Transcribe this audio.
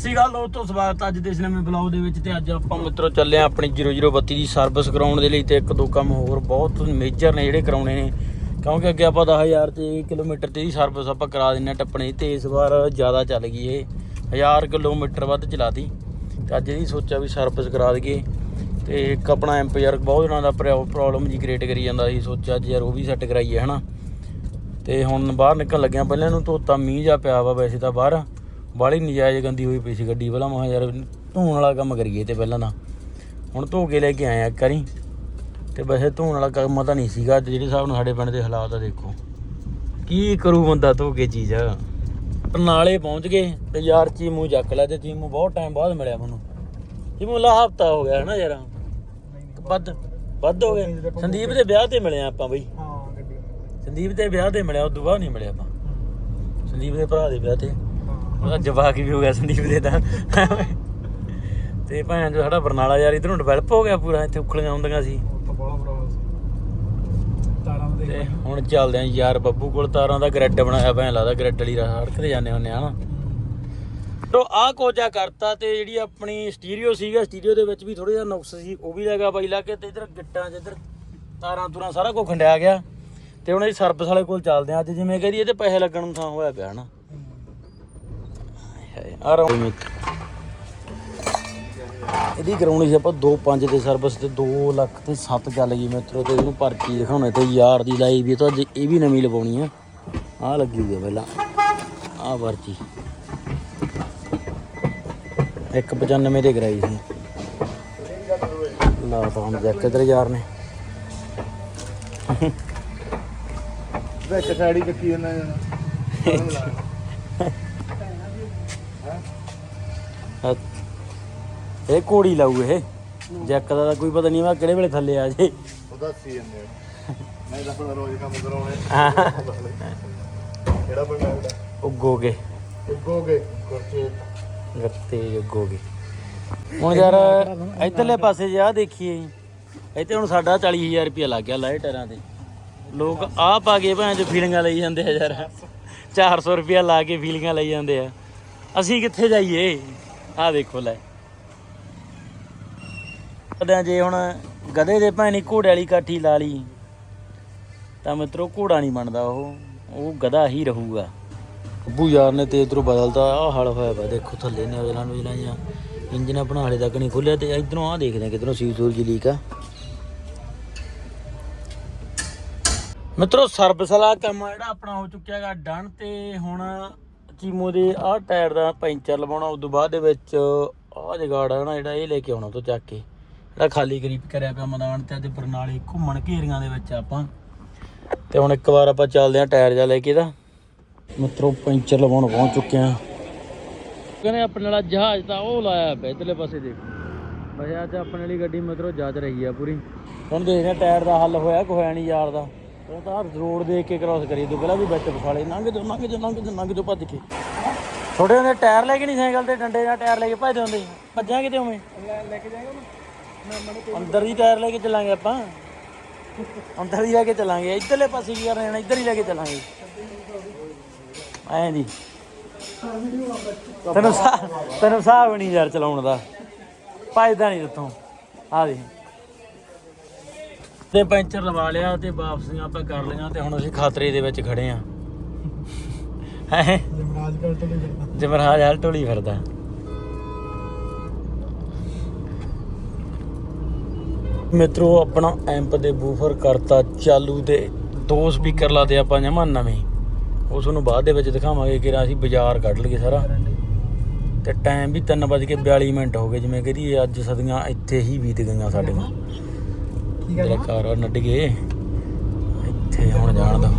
ਸ੍ਰੀ ਅਕਾਲ ਦੋਸਤੋ, ਸਵਾਗਤ ਅੱਜ ਦੇ ਇਸ ਨਵੇਂ ਬਲੌਗ ਦੇ ਵਿੱਚ ਤੇ ਅੱਜ ਆਪਾਂ ਮਿੱਤਰੋ ਚੱਲੇ ਆ ਆਪਣੀ 0032 ਦੀ ਸਰਵਿਸ ਕਰਾਉਣ ਦੇ ਲਈ ਤੇ ਇੱਕ ਦੋ ਕੰਮ ਹੋਰ ਬਹੁਤ ਮੇਜਰ ਨੇ ਜਿਹੜੇ ਕਰਾਉਣੇ ਨੇ। ਕਿਉਂਕਿ ਅੱਗੇ ਆਪਾਂ 10000 ਤੇ ਕਿਲੋਮੀਟਰ ਤੇ ਦੀ ਸਰਵਿਸ ਆਪਾਂ ਕਰਾ ਦਿੰਨੇ ਆ ਟੱਪਣੇ ਤੇ ਇਸ ਵਾਰ ਜ਼ਿਆਦਾ ਚੱਲ ਗਈ ਇਹ 1000 ਕਿਲੋਮੀਟਰ ਵੱਧ ਚਲਾਤੀ। ਤੇ ਅੱਜ ਇਹਦੀ ਸੋਚਿਆ ਵੀ ਸਰਵਿਸ ਕਰਾ ਦਈਏ। ਤੇ ਇੱਕ ਆਪਣਾ ਐਂਪ ਬਹੁਤ ਦਿਨਾਂ ਦਾ ਪ੍ਰੋਬਲਮ ਜੀ ਕ੍ਰੀਏਟ ਕਰੀ ਜਾਂਦਾ ਸੀ। ਸੋਚਿਆ ਅੱਜ ਯਾਰ ਉਹ ਵੀ ਸੈੱਟ ਕਰਾਈਏ, ਹਨਾ। ਤੇ ਹੁਣ ਬਾਹਰ ਨਿਕਲ ਲੱਗਿਆ, ਪਹਿਲਾਂ ਇਹਨੂੰ ਧੋਤਾ, ਮੀਂਹ ਜਾ ਪਿਆ ਵਾ ਵੈਸੇ ਤਾਂ ਬਾਹਰ। ਬਾਹਲੀ ਨਜਾਇਜ਼ ਗੰਦੀ ਹੋਈ ਪਈ ਸੀ ਗੱਡੀ। ਪਹਿਲਾਂ ਮਾ ਯਾਰ ਧੋਣ ਵਾਲਾ ਕੰਮ ਕਰੀਏ ਤੇ ਪਹਿਲਾਂ ਤਾਂ। ਹੁਣ ਧੋ ਕੇ ਲੈ ਕੇ ਆਏ ਆ ਇੱਕ ਵਾਰੀ। ਤੇ ਵੈਸੇ ਧੋਣ ਵਾਲਾ ਕੰਮ ਤਾਂ ਨਹੀਂ ਸੀਗਾ ਜਿਹੜੇ ਹਿਸਾਬ ਨਾਲ ਸਾਡੇ ਪਿੰਡ ਦੇ ਹਾਲਾਤ ਆ ਦੇਖੋ। ਕੀ ਕਰੂ ਬੰਦਾ ਧੋ ਕੇ ਚੀਜ਼? ਨਾਲੇ ਪਹੁੰਚ ਗਏ ਤੇ ਯਾਰ ਚੀਮੂ ਚੱਕ ਲਿਆ ਤੇ ਚੀਮੂ ਬਹੁਤ ਟਾਈਮ ਬਾਅਦ ਮਿਲਿਆ ਮੈਨੂੰ। ਚੀਮੂ ਲਾ ਹਫਤਾ ਹੋ ਗਿਆ ਹੈ ਨਾ ਯਾਰ। ਵੱਧ ਵੱਧ ਹੋ ਗਏ ਸੰਦੀਪ ਦੇ ਵਿਆਹ ਤੇ ਮਿਲੇ ਆਪਾਂ ਬਈ। ਹਾਂ ਗੱਡੀ। ਸੰਦੀਪ ਦੇ ਵਿਆਹ ਤੇ ਮਿਲਿਆ ਉਦੋਂ ਬਾਅਦ ਨਹੀਂ ਮਿਲਿਆ ਆਪਾਂ। ਸੰਦੀਪ ਦੇ ਭਰਾ ਦੇ ਵਿਆਹ ਤੇ। ਉਹਦਾ ਜਵਾਕ ਵੀ ਹੋ ਗਿਆ ਸੰਦੀਪ ਦੇ ਤਾਂ। ਤੇ ਭੈਣ ਜੋ ਸਾਡਾ ਬਰਨਾਲਾ ਯਾਰ ਇਧਰੋਂ ਡਿਵੈਲਪ ਹੋ ਗਿਆ ਪੂਰਾ ਇੱਥੇ ਉਖਲੀਆਂ ਹੁੰਦੀਆਂ ਸੀ। ਤਾਂ ਦੇ ਹੁਣ ਚੱਲਦੇ ਆਂ ਯਾਰ ਬੱਬੂ ਕੋਲ ਤਾਰਾਂ ਦਾ ਗ੍ਰਿਡ ਬਣਾਇਆ ਭੈਣ ਲੱਗਦਾ ਗ੍ਰਿਡ ਵਾਲੀ ਤੇ ਜਾਂਦੇ ਹੁੰਦੇ ਆ ਹਨਾ ਤੋ ਆਹ ਕੋਚਾ ਕਰਤਾ ਤੇ ਜਿਹੜੀ ਆਪਣੀ ਸਟੀਰੀਓ ਸੀਗਾ ਸਟੀਰੀਓ ਦੇ ਵਿੱਚ ਵੀ ਥੋੜਾ ਜਿਹਾ ਨੁਕਸ ਸੀ ਉਹ ਵੀ ਲੱਗਾ ਬਾਈ ਲਾ ਕੇ ਤੇ ਇਧਰ ਗਿੱਟਾਂ 'ਚ ਇਧਰ ਤਾਰਾਂ ਤੁਰਾਂ ਸਾਰਾ ਕੁਝ ਖੰਡਿਆ ਗਿਆ। ਤੇ ਹੁਣ ਇਹ ਸਰਵਿਸ ਵਾਲੇ ਕੋਲ ਚੱਲਦੇ ਆ ਅੱਜ ਜਿਵੇਂ ਕਹਦੀ ਇਹਦੇ ਪੈਸੇ ਲੱਗਣ ਨੂੰ ਥਾਂ ਹੋਇਆ ਪਿਆ ਹਨਾ ਆ ਰੋ ਇਹਦੀ ਕਰਾਉਣੀ ਸੀ ਆਪਾਂ 2.5 ਦੇ ਸਰਵਿਸ ਤੇ 2 ਲੱਖ ਤੇ 7 ਚੱਲ ਗਈ ਮਿੱਤਰੋ ਤੇ ਇਹਨੂੰ ਪਰਚੀ ਦਿਖਾਉਣੇ ਤੇ ਯਾਰ ਦੀ ਲਾਈ ਵੀ ਤਾਂ ਅੱਜ ਇਹ ਵੀ ਨਵੀਂ ਲਵਾਉਣੀ ਆ। ਆ ਲੱਗੀ ਹੋਈ ਆ ਪਹਿਲਾਂ। ਆ ਪਰਚੀ। 195 ਦੇ ਕਰਾਈ ਸੀ। ਲਾ ਤਾਂ ਹੁਣ ਜੱਕ ਇਧਰ ਯਾਰ ਨੇ। ਵਿੱਚ ਸਾੜੀ ਚੱਕੀ ਜਾਂਦਾ ਆ- ਇਹ ਕੋੜੀ ਲਾਊ ਇਹ। ਜੱਕ ਦਾ ਤਾਂ ਕੋਈ ਪਤਾ ਨਹੀਂ ਵਾ ਕਿਹੜੇ ਵੇਲੇ ਥੱਲੇ ਆ ਜੇ। ਉਹਦਾ ਸੀ ਨਹੀਂ ਤਾਂ ਆਪਣਾ ਰੋਜ਼ ਕੰਮ ਕਰਾਉਣੇ। ਕਿਹੜਾ ਬੰਦਾ ਉਹਦਾ ਉੱਗੋਗੇ ਉੱਗੋਗੇ ਕੁਰਚੇ ਗੱਤੇ ਉੱਗੋਗੇ ਹੁਣ ਯਾਰ ਇਧਰਲੇ ਪਾਸੇ ਜੇ ਆ ਦੇਖੀਏ। ਇੱਥੇ ਹੁਣ ਸਾਡਾ 40000 ਰੁਪਇਆ ਲੱਗ ਗਿਆ ਲਾਏ ਟਾਇਰਾਂ ਤੇ। ਲੋਕ ਆ ਪਾ ਕੇ ਭਾਂ ਚ ਫੀਲਿੰਗਾਂ ਲਈ ਜਾਂਦੇ ਆ ਯਾਰ। 400 ਰੁਪਇਆ ਲਾ ਕੇ ਫੀਲਿੰਗਾਂ ਲਈ ਜਾਂਦੇ ਆ। ਅਸੀਂ ਕਿੱਥੇ ਜਾਈਏ? ਆ ਦੇਖੋ ਲੈ। ਕਦਾਂ ਜੇ ਹੁਣ ਗਧੇ ਦੇ ਭਾਂ ਘੋੜੇ ਵਾਲੀ ਕਾਠੀ ਲਾ ਲਈ, ਤਾਂ ਮਿੱਤਰੋ ਘੋੜਾ ਨਹੀਂ ਬਣਦਾ ਉਹ। ਉਹ ਗਧਾ ਹੀ ਰਹੂਗਾ। ਅੱਬੂ ਯਾਰ ਨੇ ਤੇ ਇਧਰੋਂ ਬਦਲਦਾ ਆ ਹਲ ਹੋਇਆ ਵਾ ਦੇਖੋ ਥੱਲੇ ਨੇ ਉਹਦੇ ਨਾਲ ਜਿਹੜਾ ਜਾਂ ਇੰਜਨ ਆਪਣਾ ਹਾਲੇ ਤੱਕ ਨਹੀਂ ਖੁੱਲਿਆ ਤੇ ਇਧਰੋਂ ਆ ਦੇਖਦੇ ਆ ਕਿਧਰੋਂ ਸੀ ਸੂਰਜ ਲੀਕ ਆ। ਮਿੱਤਰੋ ਸਰਵਿਸ ਵਾਲਾ ਕੰਮ ਆ ਜਿਹੜਾ ਆਪਣਾ ਹੋ ਚੁੱਕਿਆ ਹੈਗਾ ਡਨ ਤੇ ਹੁਣ ਚੀਮੋ ਦੇ ਆਹ ਟਾਇਰ ਦਾ ਪੈਂਚਰ ਲਵਾਉਣਾ, ਉਸ ਤੋਂ ਬਾਅਦ ਦੇ ਵਿੱਚ ਆਹ ਜਗਾੜ ਆ ਨਾ ਜਿਹੜਾ, ਇਹ ਲੈ ਕੇ ਆਉਣਾ ਤੋਂ ਚੱਕ ਕੇ। ਜਿਹੜਾ ਖਾਲੀ ਗਰੀਬ ਕਰਿਆ ਪਿਆ ਮੈਦਾਨ ਤੇ, ਅੱਜ ਬਰਨਾਲੇ ਘੁੰਮਣ ਘੇਰੀਆਂ ਦੇ ਵਿੱਚ ਆਪਾਂ। ਤੇ ਹੁਣ ਇੱਕ ਵਾਰ ਆਪਾਂ ਚੱਲਦੇ ਆ ਟਾਇਰ ਜਾ ਲੈ ਕੇ ਇਹਦਾ। ਮਿੱਤਰੋ, ਪੈਂਚਰ ਲਵਾਉਣ ਪਹੁੰਚ ਚੁੱਕੇ ਆ ਕਹਿੰਦੇ ਆਪਣੇ ਵਾਲਾ ਜਹਾਜ਼ ਤਾਂ ਉਹ ਲਾਇਆ ਪਿਆ, ਇਧਰਲੇ ਪਾਸੇ ਦੇਖੋ। ਬਸ ਅੱਜ ਆਪਣੇ ਵਾਲੀ ਗੱਡੀ ਮਿੱਤਰੋ ਜਹਾਜ਼ ਰਹੀ ਆ ਪੂਰੀ। ਹੁਣ ਦੇਖਦੇ ਆ ਟਾਇਰ ਦਾ ਹੱਲ ਹੋਇਆ ਕਿ ਹੋਇਆ ਨਹੀਂ ਯਾਰ ਦਾ। ਉਹ ਤਾਂ ਰੋਡ ਦੇਖ ਕੇ ਕ੍ਰਾਸ ਕਰੀ ਤੂੰ, ਪਹਿਲਾਂ ਵੀ ਵਿੱਚ ਫਸਾਲੇ ਲੰਘ ਜਾ ਲੰਘ ਜਾ ਲੰਘ ਜਾ ਲੰਘ ਜਾ ਭੱਜ ਕੇ। ਛੋਟੇ ਹੁੰਦੇ ਟਾਇਰ ਲੈ ਕੇ ਨਹੀਂ ਸਾਈਕਲ ਤੇ, ਡੰਡੇ ਨਾਲ ਟਾਇਰ ਲੈ ਕੇ ਭੱਜਦੇ ਹੁੰਦੇ ਭੱਜਾਂ ਕਿਤੇ ਉਵੇਂ? ਲੈ ਕੇ ਜਾਏਗਾ ਨਾ ਅੰਦਰ ਦੀ ਟਾਇਰ ਲੈ ਕੇ ਚੱਲਾਂਗੇ ਆਪਾਂ। ਅੰਦਰ ਦੀ ਲੈ ਕੇ ਚੱਲਾਂਗੇ, ਇਧਰਲੇ ਪਾਸੇ ਕੀ ਕਰਨਾ ਇੱਧਰ ਹੀ ਲੈ ਕੇ ਚੱਲਾਂਗੇ। ਐਂ ਜੀ ਤੈਨੂੰ ਸਾਹ ਤੈਨੂੰ ਸਾਹ ਵੀ ਨਹੀਂ ਯਾਰ ਚਲਾਉਣ ਦਾ। ਭੱਜਦਾ ਨਹੀਂ ਉੱਥੋਂ ਆ ਦੇ ਤੇ ਪੈਂਚਰ ਲਵਾ ਲਿਆ ਤੇ ਵਾਪਸੀਆਂ ਆਪਾਂ ਕਰ ਲਈਆਂ ਤੇ ਹੁਣ ਅਸੀਂ ਖਤਰੇ ਦੇ ਵਿੱਚ ਖੜੇ ਆ। ਹੈ? ਜਮਰਾਜ ਤੋਂ ਨਹੀਂ ਜਮਰਾਜ ਹਾਲ ਟੋਲੀ ਫਿਰਦਾ। ਮਿੱਤਰੋ ਆਪਣਾ ਐਂਪ ਦੇ ਬੂਫਰ ਕਰਤਾ ਚਾਲੂ ਤੇ ਦੋ ਸਪੀਕਰ ਲਾਤੇ ਆਪਾਂ ਜਮਾ ਨਵੇਂ। ਉਸ ਨੂੰ ਬਾਅਦ ਦੇ ਵਿੱਚ ਦਿਖਾਵਾਂਗੇ ਕਿ ਅਸੀਂ ਬਾਜ਼ਾਰ ਕੱਢ ਲਈਏ ਸਾਰਾ। ਤੇ ਟਾਈਮ ਵੀ 3:42 ਮਿੰਟ ਹੋ ਗਏ ਜਿਵੇਂ ਕਹਦੀ ਅੱਜ ਸਦੀਆਂ ਇੱਥੇ ਹੀ ਬੀਤ ਗਈਆਂ ਸਾਡੀਆਂ। ਠੀਕ ਘਰ ਨੱਡ ਗਏ। ਇੱਥੇ ਹੁਣ ਜਾਣ ਦਾ।